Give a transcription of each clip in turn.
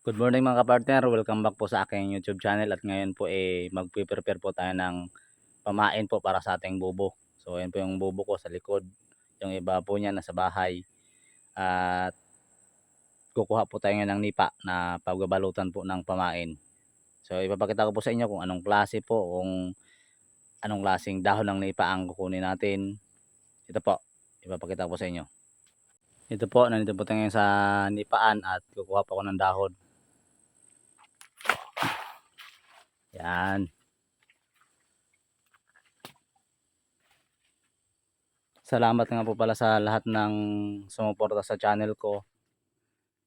Good morning mga kapartner, welcome back po sa aking YouTube channel at ngayon po eh magpe-prepare po tayo ng pamain po para sa ating bubo. So ayan po yung bubo ko sa likod, yung iba po niya nasa bahay at kukuha po tayo ngayon ng nipa na pagbabalutan po ng pamain. So ipapakita ko po sa inyo kung anong klase po, kung anong klaseng dahon ng nipa ang kukunin natin. Ito po, ipapakita ko po sa inyo. Ito po, nandito po tayo sa nipaan at kukuha po ako ng dahon. Yan. Salamat nga po pala sa lahat ng sumuporta sa channel ko.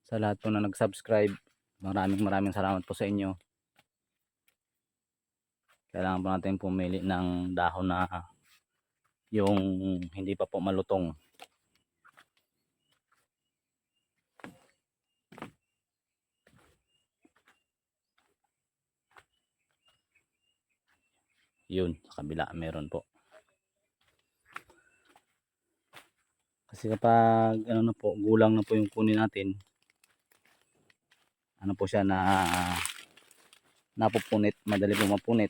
Sa lahat po na nag-subscribe. Maraming maraming salamat po sa inyo. Kailangan po natin pumili ng dahon na yung hindi pa po malutong. Yun, sa kabila meron po. Kasi kapag ano na po, gulang na po yung kunin natin. Ano po siya na napupunit, madali po mapunit.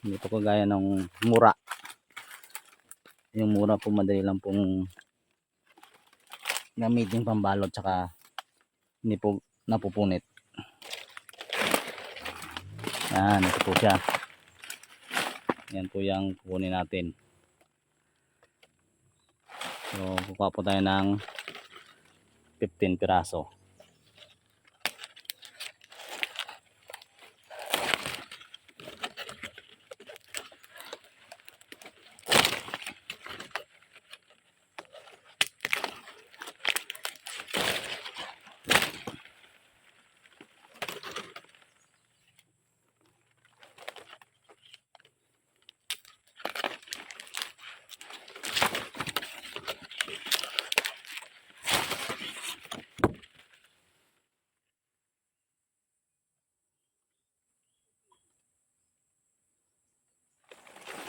Hindi po kagaya ng mura. Yung mura po madali lang pong gamitin pambalot tsaka hindi po napupunit. Yan, ito po siya. Yan po yung kukunin natin. So, kukuha po tayo ng 15 piraso.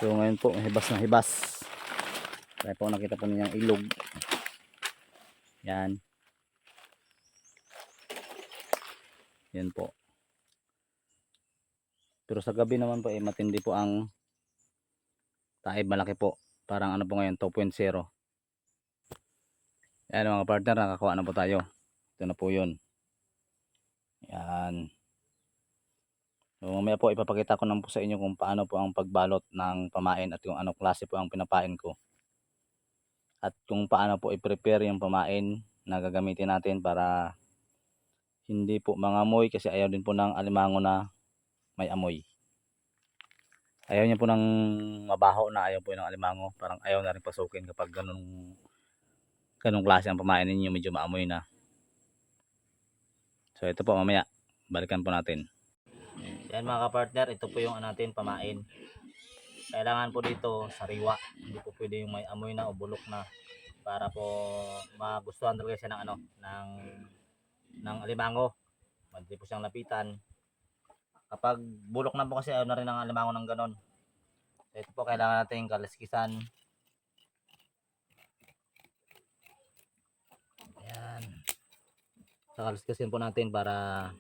So ngayon po, hibas na hibas. Kaya po nakita po ninyang ilog. Yan. Yan po. Pero sa gabi naman po eh matindi po ang taib malaki po. Parang ano po ngayon 2.0. Yan mga partner, nakakuha na po tayo. Ito na po yun. Yan. So, mamaya po ipapakita ko naman po sa inyo kung paano po ang pagbalot ng pamain at kung anong klase po ang pinapain ko. At kung paano po i-prepare yung pamain na gagamitin natin para hindi po mangamoy kasi ayaw din po ng alimango na may amoy. Ayaw niya po ng mabaho na ayaw po ng alimango. Parang ayaw na rin pasukin kapag ganun, ganung klase ang pamain ninyo medyo maamoy na. So ito po mamaya balikan po natin. Yan mga kapartner, ito po yung natin pamain. Kailangan po dito sariwa. Hindi po pwede yung may amoy na o bulok na para po magustuhan talaga siya ng ano ng ng alimango. Madali po siyang lapitan. Kapag bulok na po kasi ayaw na rin ng alimango ng ganon. So, ito po kailangan natin kaliskisan. Ayan. Sa kaliskisan po natin para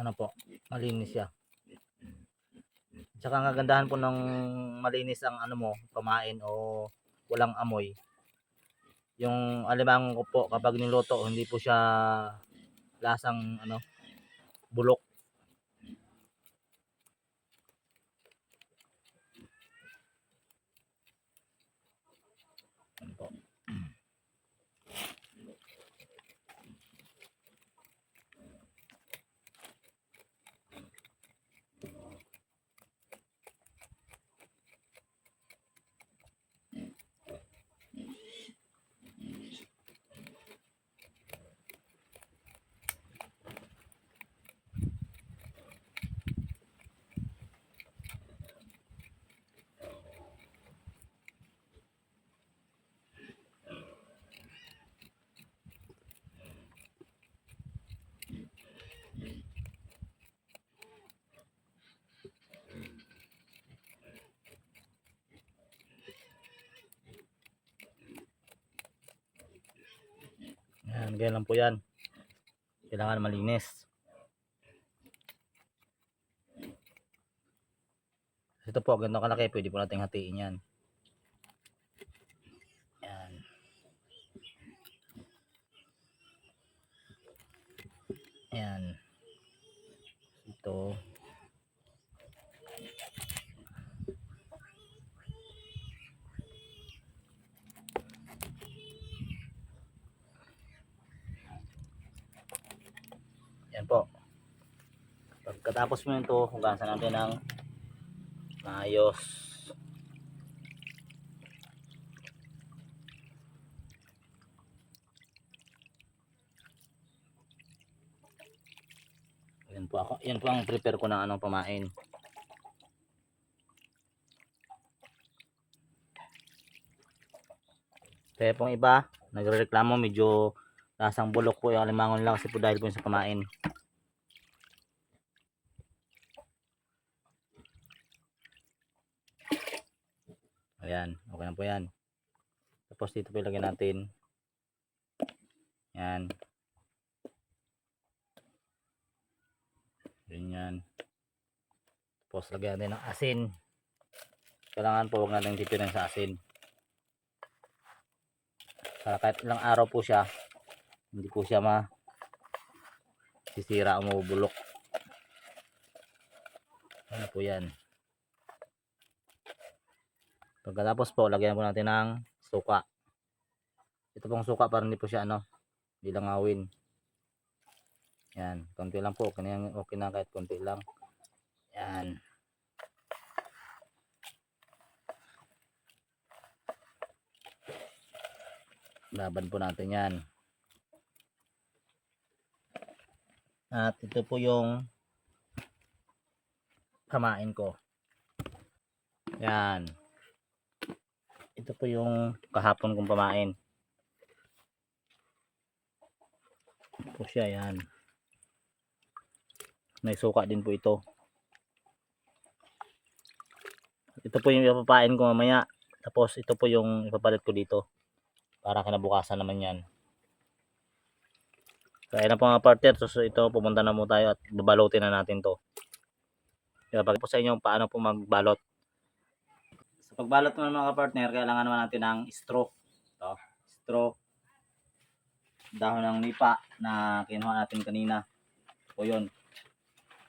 ano po, malinis siya. Tsaka ang kagandahan po ng malinis ang ano mo, pamain o walang amoy. Yung alimango ko po kapag niluto, hindi po siya lasang ano, bulok. Yan, ganyan lang po yan. Kailangan malinis. Ito po, ganito kalaki. Pwede po natin hatiin yan. Yan. Yan. Ito. Yan po. Pagkatapos mo ito, hugasan natin ng maayos. Yan po ako. Yan po ang prepare ko ng anong pamain. Kaya pong iba, nagrereklamo medyo lasang bulok po yung alimangon lang kasi po dahil po yun sa pamain. Ayan, okay na po yan. Tapos dito po ilagay natin. Yan. Ganyan. Tapos lagyan natin ng asin. Kailangan po huwag natin tipirin sa asin. Para kahit ilang araw po siya, hindi po siya ma sisira o mabubulok. Ano po yan. Pagkatapos po, lagyan po natin ng suka. Ito pong suka para hindi po siya ano, hindi lang awin. Yan, konti lang po. Okay na, okay na kahit konti lang. Yan. Laban po natin yan. At ito po yung kamain ko. Yan. Ito po yung kahapon kong pamain. Po siya, yan. May suka din po ito. Ito po yung ipapain ko mamaya. Tapos ito po yung ipapalit ko dito. Para kinabukasan naman yan. Kaya na po mga partner. So ito pumunta na mo tayo at babalutin na natin to. Kaya po sa inyo paano po magbalot. Sa pagbalot naman mga partner, kailangan naman natin ng straw. Ito, straw. Dahon ng nipa na kinuha natin kanina. Po yun.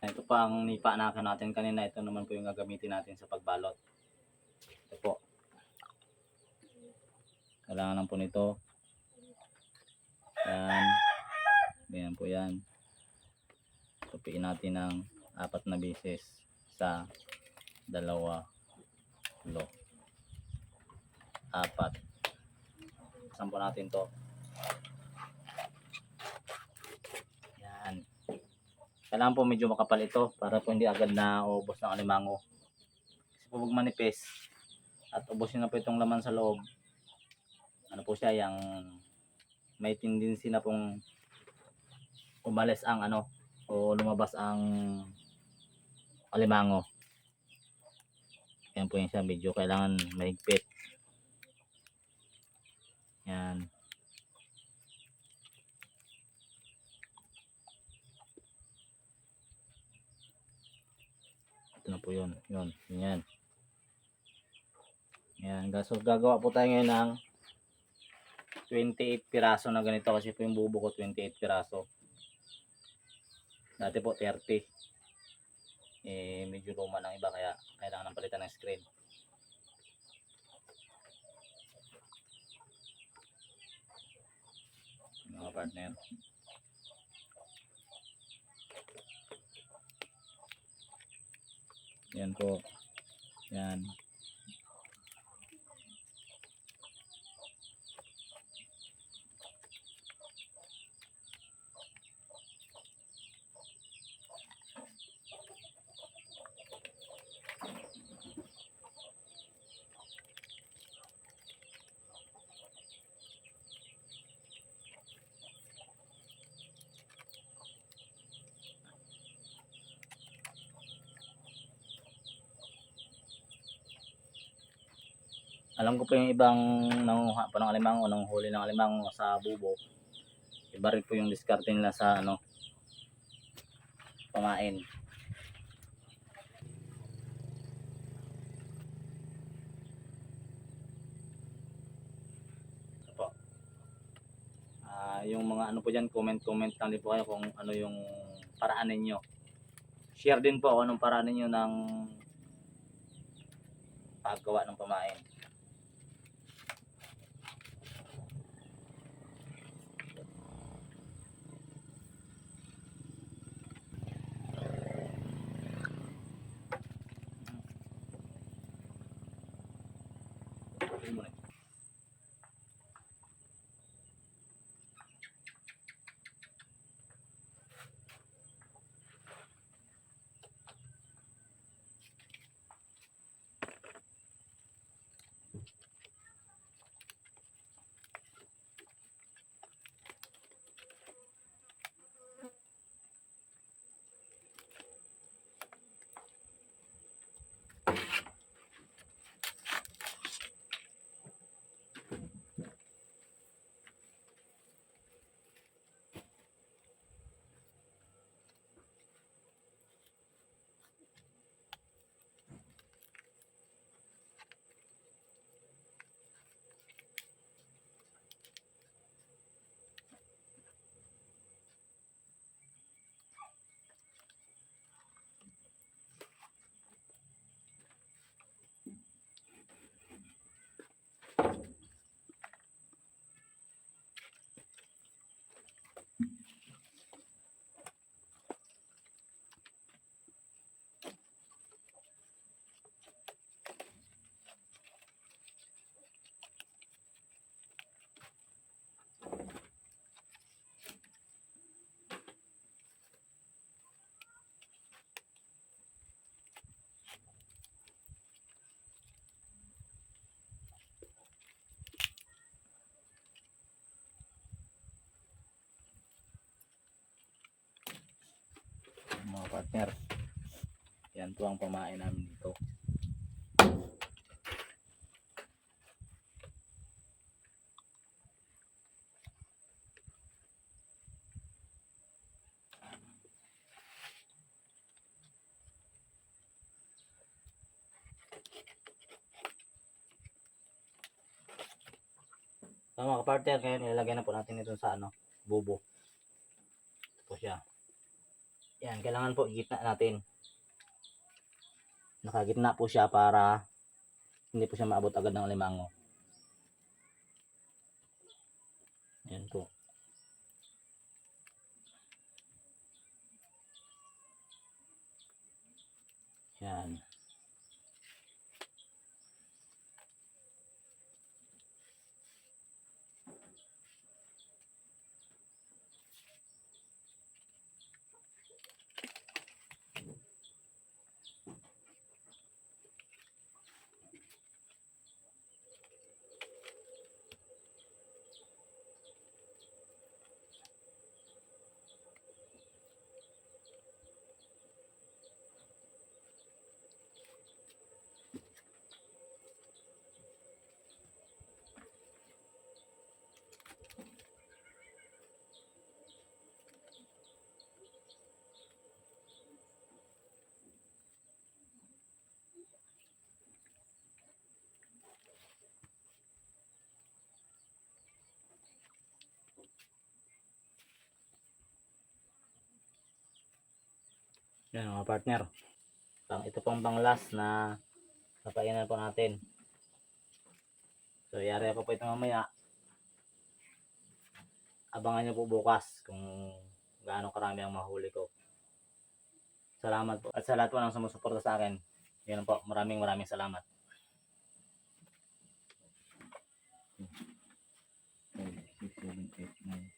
Ito pa ang nipa na kinuha natin kanina. Ito naman po yung gagamitin natin sa pagbalot. Ito po. Kailangan lang po nito. Yan. Ganyan po yan. Tupiin natin ng apat na bisis sa dalawa lo. Apat. Sampo natin to? Yan. Kailangan po medyo makapal ito para po hindi agad na ubos ng alimango. Kasi po pag at ubusin na po itong laman sa loob. Ano po siya yung may tendency na pong umalis ang ano o lumabas ang alimango. Yan po yun siya medyo kailangan mahigpit. Yan. Ito na po yun yun yan. Yan so gagawa po tayo ngayon ng 28 piraso na ganito kasi po yung bubo ko 28 piraso dati po 30 eh medyo luma ng iba kaya kailangan ng palitan ng screen. Mga partner. Yan po. Yan alam ko po yung ibang nanguha pa ng alimango, nang huli ng alimango sa bubo. Iba rin po yung diskarte nila sa ano pamain. Ito po. Ah, yung mga ano po diyan, comment-comment lang din po kayo kung ano yung paraan ninyo. Share din po kung anong paraan ninyo ng paggawa ng pamain. Yun muna. mga partner. Yan po ang pamain namin dito. So mga partner, ngayon ilalagay na po natin ito sa ano, bubo. Ito po siya. Yan, kailangan po gitna natin. Nakagitna po siya para hindi po siya maabot agad ng limango. Yan po. Yan. Yan mga partner. Pang ito pong pang last na napainan po natin. So yari ko po ito mamaya. Abangan niyo po bukas kung gaano karami ang mahuli ko. Salamat po. At sa lahat po ng sumusuporta sa akin. Yan po. Maraming maraming salamat. Five, six, seven, eight, nine,